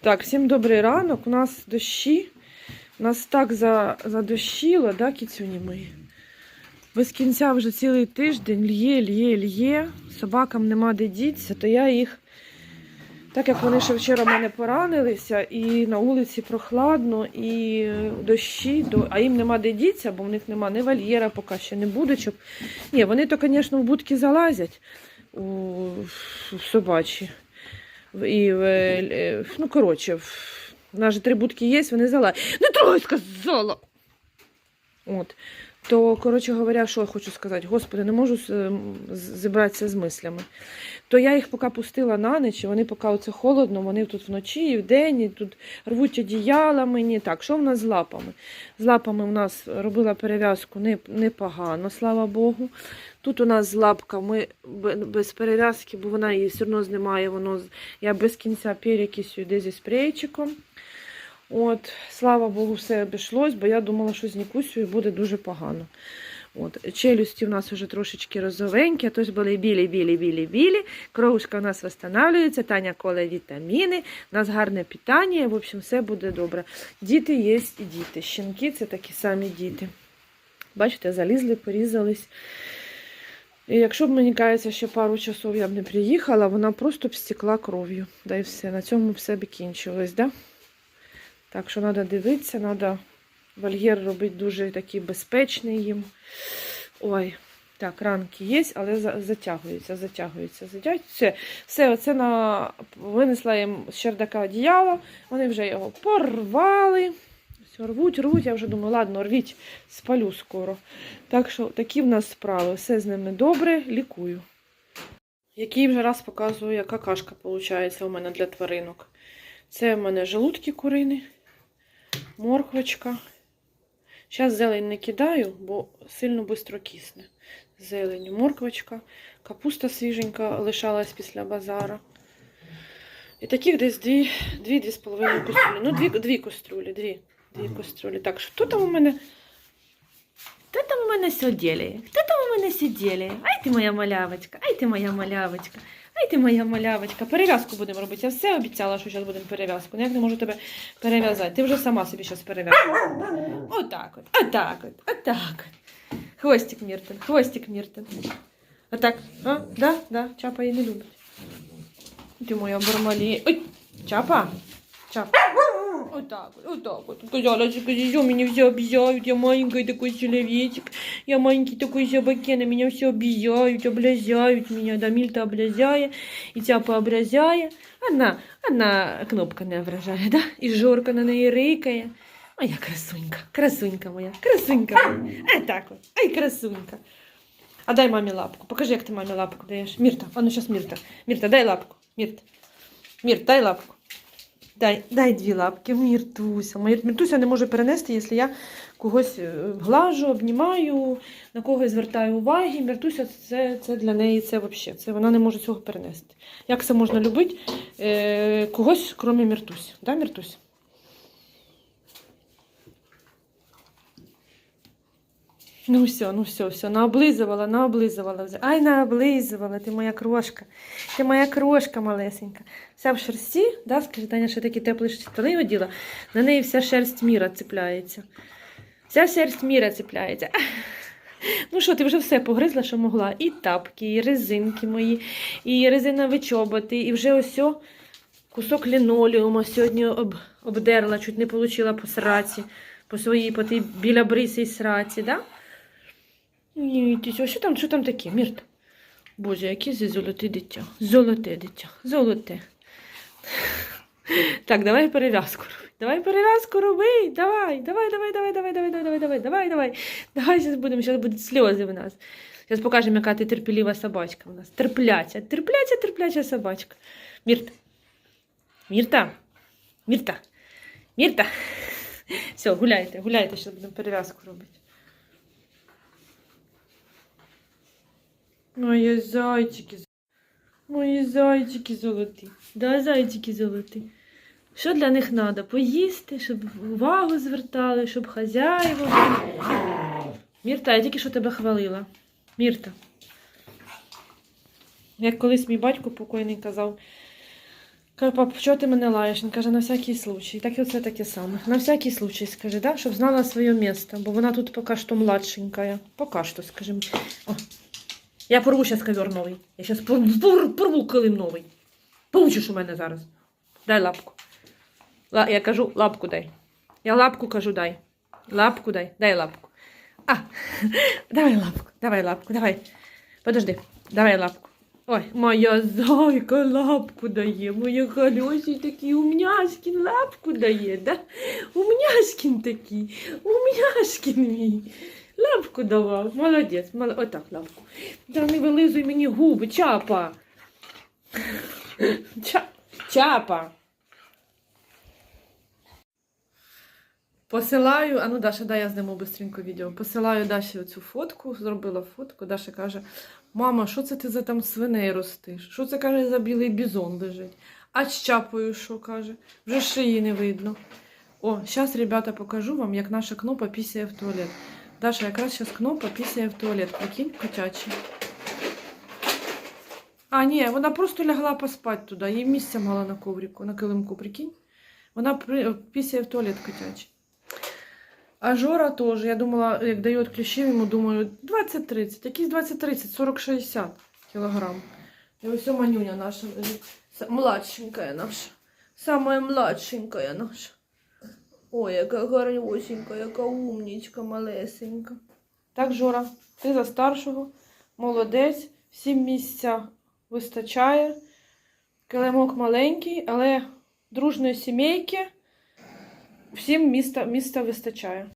Так, всім добрий ранок. У нас дощі. У нас так за, задощило, да, кіцюні мої? Без кінця вже цілий тиждень лє, лє, лє. Собакам нема де дітися, то я їх, так як вони ще вчора мене поранилися, і на вулиці прохладно, і дощі, до- а їм нема де дітися, бо в них нема ні вольєра, поки ще не будочок. Ні, вони то, звісно, в будки залазять у, собачі. І, е, ну, коротше, в- в нас же три будки є, вони залазять. Не трогай, сказала! От. То, коротше говоря, що я хочу сказати, господи, не можу з- м, з- зібратися з мислями. То я їх поки пустила на ніч, вони поки оце холодно, вони тут вночі і вдень, і тут рвуть одіяла мені. Так, що в нас з лапами? З лапами в нас робила перев'язку непогано, слава Богу. Тут у нас з лапками без перев'язки, бо вона її все одно знімає, воно я без кінця перекисю йде зі спрейчиком. От, слава Богу, все обійшлось, бо я думала, що з Нікусею буде дуже погано. От, челюсті у нас вже трошечки розовенькі, тож були білі, білі, білі, білі. Кровушка у нас встановлюється, Таня коле вітаміни, у нас гарне питання, в общем, все буде добре. Діти є і діти. Щенки це такі самі діти. Бачите, залізли, порізались. І якщо б мені кажеться, ще пару часов я б не приїхала, вона просто б стекла кров'ю. Да і все. На цьому все б кінчилось, да? Так що треба дивитися, треба вольєр робити дуже такий безпечний їм. Ой, так, ранки є, але за- затягуються, затягуються, затягуються. Все, все оце на... винесла їм з чердака одіяло, вони вже його порвали. Все, рвуть, рвуть, я вже думаю, ладно, рвіть, спалю скоро. Так що такі в нас справи. Все з ними добре, лікую. Який вже раз показую, яка кашка виходить у мене для тваринок. Це в мене желудки курини, морквочка. Зараз зелень не кидаю, бо сильно швидко кисне. Зелень, морквочка, капуста свіженька лишалась після базара. І таких десь дві, дві, дві з половиною каструлі. Ну, дві, дві каструлі, дві, дві каструлі. Так, що там у мене? Хто там у мене сиділи? Хто там у мене сиділи? Ай ти моя малявочка, ай ти моя малявочка. Ай ти моя малявочка, перев'язку будемо робити. Я все обіцяла, що зараз будемо перев'язку. як не можу тебе перев'язати. Ти вже сама собі зараз перев'язуєш. Отак от, отак от, отак от. Хвостик Міртин, хвостик Міртин. Отак, а? Да, да, Чапа її не любить. Ти моя бармалі. Ой, Чапа, Чапа. Отак вот, отак вот. Сказала, что что меня все объезжают, я маленький такой человечек, я маленький такой собакена, меня все объезжают, облязяют меня, да Мільта облязяє, і цяпа образяє. Одна, одна кнопка не ображає, да? І жорка на неї рикає. Моя красунька, красунька моя, красунька моя. А так от, ай красунька. А дай мамі лапку. Покажи, як ти мамі лапку даєш. Мірта, а ну зараз Мірта. Мірта, дай лапку. Мірта. Мірта, дай лапку. Дай, дай дві лапки, Міртуся. Моя Міртуся не може перенести, якщо я когось е, глажу, обнімаю, на когось звертаю уваги. Міртуся це, це для неї це взагалі. Це вона не може цього перенести. Як це можна любити е, когось, крім Міртусі? Да, Міртусь? Ну все, ну все, все, наоблизувала, наоблизувала вже. Ай, наоблизувала, ти моя крошка. Ти моя крошка малесенька. Вся в шерсті, да, скажи, Таня, що такі теплі штани оділа, на неї вся шерсть міра цепляється. Вся шерсть міра цепляється. Ну що, ти вже все погризла, що могла. І тапки, і резинки мої, і резинові чоботи, і вже ось кусок лінолеуму сьогодні об, обдерла, чуть не отримала по сраці, по своїй, по тій біля брисій сраці, да? Ні, ти що, там, що там таке, Мірта? Боже, яке це золоте дитя. Золоте дитя, золоте. Так, давай перев'язку. Давай перев'язку роби. Давай, давай, давай, давай, давай, давай, давай, давай, давай, давай, давай. Давай зараз будемо, зараз будуть сльози в нас. Зараз покажемо, яка ти терпеліва собачка в нас. Терпляча, терпляча, терпляча собачка. Мірта. Мірта. Мірта. Мірта. Все, гуляйте, гуляйте, зараз будемо перев'язку робити. Мої зайчики. Мої зайчики золоті. Да, зайчики золоті. Що для них треба? Поїсти, щоб увагу звертали, щоб хазяїва. Мірта, я тільки що тебе хвалила. Мірта. Як колись мій батько покойний казав, Каже, пап, чого ти мене лаєш? Він каже, на всякий случай. Так і оце таке саме. На всякий случай, скажи, да? щоб знала своє місце, бо вона тут поки що младшенькая. Поки що, скажімо. Я порву зараз ковер новий. Я зараз порву, килим новий. Получиш у мене зараз. Дай лапку. Ла, я кажу, лапку дай. Я лапку кажу, дай. Лапку дай. Дай лапку. А, давай лапку, давай лапку, давай. Подожди, давай лапку. Ой, моя зайка лапку дає, моя Галюсі такий умняшкін лапку дає, да? Умняшкін такий, умняшкін мій. Лапку давав, молодець, мол... отак лапку. Та не вилизуй мені губи, чапа. Ча... Чапа. Посилаю, а ну Даша, дай я зніму быстренько відео. Посилаю Даші оцю фотку, зробила фотку. Даша каже: Мама, що це ти за там свиней ростиш? Що це каже за білий бізон лежить? А з чапою що каже? Вже шиї не видно. О, зараз, ребята, покажу вам, як наша кнопа пісяє в туалет. Даша, якраз зараз кнопа пісяє в туалет. Прикинь, котячий. А, ні, вона просто лягла поспати туди. Їй місця мало на коврику, на килимку, прикинь. Вона при- пісяє в туалет котячий. А Жора теж, я думала, як дають кліщів, йому думаю, 20-30, якісь 20-30, 40-60 кілограм. І ось манюня наша лежить. Младшенькая наша. Самая младшенькая наша. Ой, яка гарнюсенька, яка умнічка, малесенька. Так, Жора, ти за старшого, молодець, всім місця вистачає. Килимок маленький, але дружної сімейки всім міста, міста вистачає.